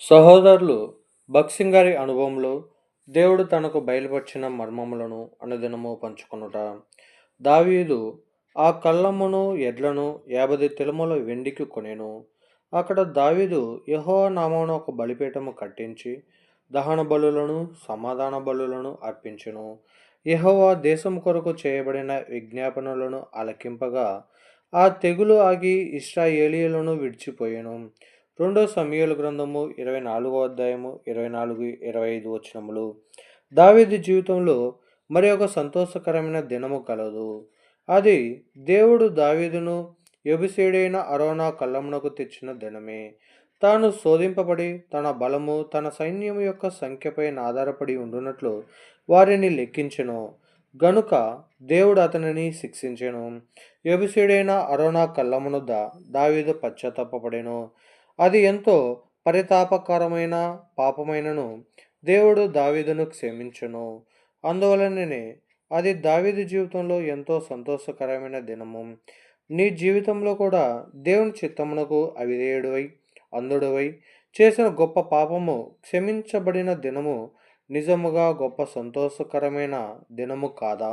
సహోదరులు భక్సింగ్ గారి అనుభవంలో దేవుడు తనకు బయలుపరిచిన మర్మములను అనుదినము పంచుకొనుట. దావీదు ఆ కళ్ళమును ఎడ్లను యాభై తెలముల వెండికి కొనెను. అక్కడ దావీదు యహో నామమున ఒక బలిపీఠము కట్టించి దహన బలులను సమాధాన బలులను అర్పించెను. యహోవా దేశం కొరకు చేయబడిన విజ్ఞాపనలను ఆలకింపగా ఆ తెగులు ఆగి ఇస్రాయేలీయులను విడిచిపోయెను. రెండో సమయాల గ్రంథము ఇరవై నాలుగో అధ్యాయము ఇరవై నాలుగు ఇరవై ఐదు వచనములు. దావేది జీవితంలో మరి ఒక సంతోషకరమైన దినము కలదు. అది దేవుడు దావీదును ఎబిసేడైన అరోనా కళ్ళమునకు తెచ్చిన దినమే. తాను శోధింపబడి తన బలము తన సైన్యం యొక్క సంఖ్యపై ఆధారపడి ఉండునట్లు వారిని లెక్కించెను. గనుక దేవుడు అతనిని శిక్షించెను. ఎబిసేడైన అరోనా కళ్ళమునొద్ద దావీదు పశ్చాత్తాపడెను అది ఎంతో పరితాపకరమైన పాపమైనను దేవుడు దావీదును క్షమించును. అందువలననే అది దావీదు జీవితంలో ఎంతో సంతోషకరమైన దినము. నీ జీవితంలో కూడా దేవుని చిత్తమునకు అవిధేయుడివై అందుడవై చేసిన గొప్ప పాపము క్షమించబడిన దినము నిజముగా గొప్ప సంతోషకరమైన దినము కాదా?